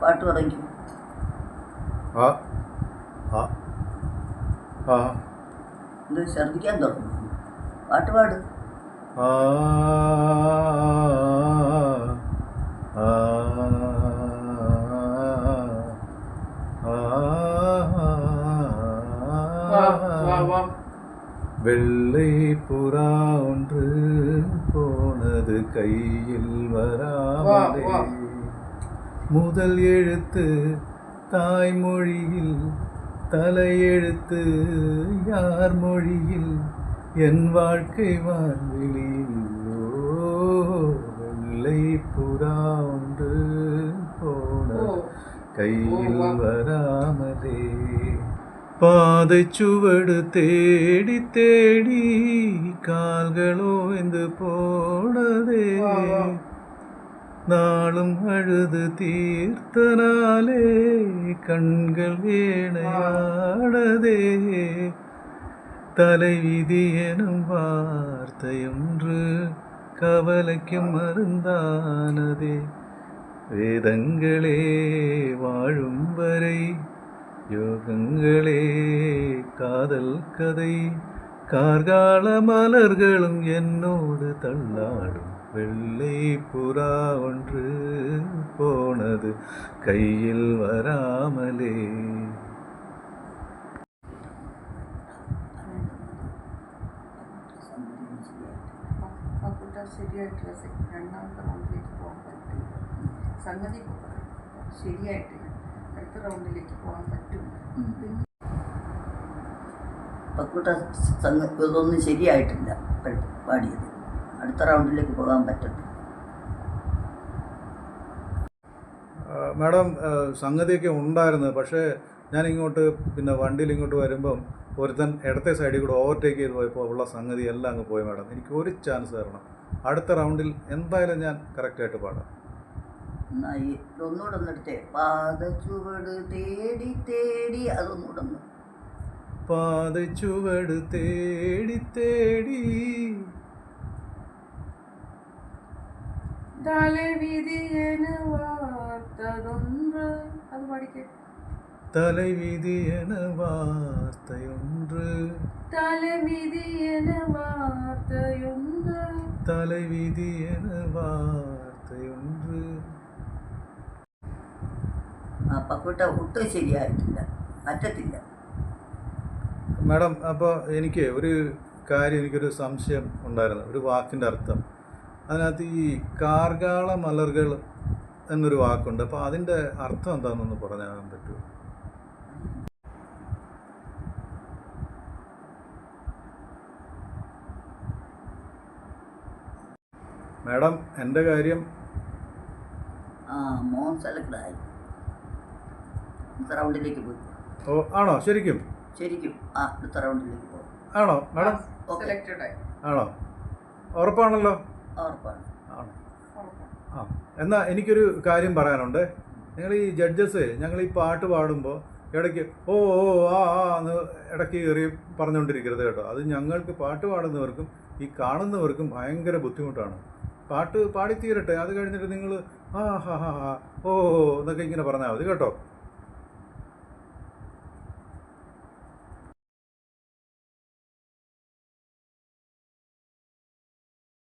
പാട്ട് തുടങ്ങി ആ ആ ആ ഇത് ഛർദ്ദിക്കാൻ തുടങ്ങി പാട്ട് പാട് ആ ആ വാ വാ വാ வெள்ளை புறா ஒன்று போனது கையில் வராமலே வா, வா. முதல் எழுத்து தாய்மொழியில் தலையெழுத்து யார் மொழியில் என் வாழ்க்கை வான்வெளியில் ஓ, வெள்ளை புறா ஒன்று ഓ போனது கையில். வராமலே பாதை சுவடு தேடி தேடி கால்களோ இந்த போனதே. நாளும் அழுது தீர்த்தனாலே கண்கள் வேணையாடதே. தலைவிதி எனும் வார்த்தையொன்று கவலைக்கும் மருந்தானதே. வேதங்களே வாழும் வரை யோகங்களே காதல் கதை. கார்கால மலர்களும் என்னோடு தள்ளாடும் வெள்ளை புறா ஒன்று போனது கையில் வராமலே പപ്പുട്ട ശരിയായിട്ടില്ല സെ- രണ്ടാമത്തെ റൗണ്ടിലേക്ക് പോകാൻ പറ്റില്ല സംഗതി ഇപ്പൊ പറയാം. ശരിയായിട്ടില്ല അടുത്ത റൗണ്ടിലേക്ക് പോകാൻ പറ്റും പിന്നെ പക്കൂട്ട സംഗ ഇതൊന്നും ശരിയായിട്ടില്ല ഇപ്പഴ് പാടിയത് അടുത്ത റൗണ്ടിലേക്ക് പോകാൻ പറ്റും. മാഡം സംഗതിയൊക്കെ ഉണ്ടായിരുന്നു. പക്ഷേ ഞാൻ ഇങ്ങോട്ട് പിന്നെ വണ്ടിയിൽ ഇങ്ങോട്ട് വരുമ്പം ഒരുത്തൻ ഇടത്തെ സൈഡിൽ കൂടെ ഓവർടേക്ക് ചെയ്ത് പോയപ്പോൾ ഉള്ള സംഗതി എല്ലാം അങ്ങ് പോയി മാഡം. എനിക്ക് ഒരു ചാൻസ് തരണം. അടുത്ത റൗണ്ടിൽ എന്തായാലും ഞാൻ കറക്റ്റായിട്ട് പാടാം. പാതച്ചുവട് തേടി തേടി അതൊന്നുകൂടെ ഒന്ന്. പാത തേടി തേടി. தலைவிதியென வார்த்ததொன்று அது படிக்க தலைவிதியென வார்த்தையொன்று தலைவிதியென வார்த்தையொன்று தலைவிதியென വാർത്തയുണ്ട്. അപ്പക്കൂട്ട ഒട്ടും ശരിയായിട്ടില്ല. പറ്റത്തില്ല. മാഡം അപ്പോൾ എനിക്ക് ഒരു കാര്യം എനിക്കൊരു സംശയം ഉണ്ടായിരുന്നു. ഒരു വാക്കിന്റെ അർത്ഥം. അതിനകത്ത് ഈ കാർഗാള മലർകൾ എന്നൊരു വാക്കുണ്ട്. അപ്പോൾ അതിന്റെ അർത്ഥം എന്താണെന്നൊന്ന് പറഞ്ഞാൽ പറ്റുമോ? മാഡം എന്റെ കാര്യം? മോൻ റൗണ്ടിലേക്ക് പോയി. ഓ ആണോ? ശരിക്കും? ശരിക്കും. ആ അടുത്ത റൗണ്ടിലേക്ക് പോകും ആണോ? മാഡം? ഓക്കെ. സെലക്റ്റഡ് ആയി. ആണോ? ഉറപ്പാണല്ലോ. ആ എന്നാൽ എനിക്കൊരു കാര്യം പറയാനുണ്ട്. നിങ്ങൾ ഈ ജഡ്ജസ് ഞങ്ങൾ ഈ പാട്ട് പാടുമ്പോൾ ഇടയ്ക്ക് ഓ ഓ ആ ആ എന്ന് ഇടയ്ക്ക് കയറി പറഞ്ഞുകൊണ്ടിരിക്കരുത് കേട്ടോ. അത് ഞങ്ങൾക്ക് പാട്ട് പാടുന്നവർക്കും ഈ കാണുന്നവർക്കും ഭയങ്കര ബുദ്ധിമുട്ടാണ്. പാട്ട് പാടിത്തീരട്ടെ. അത് കഴിഞ്ഞിട്ട് നിങ്ങൾ ആ ഹാ ഹാ ഹാ ഓ ഓ എന്നൊക്കെ ഇങ്ങനെ പറഞ്ഞാൽ മതി കേട്ടോ.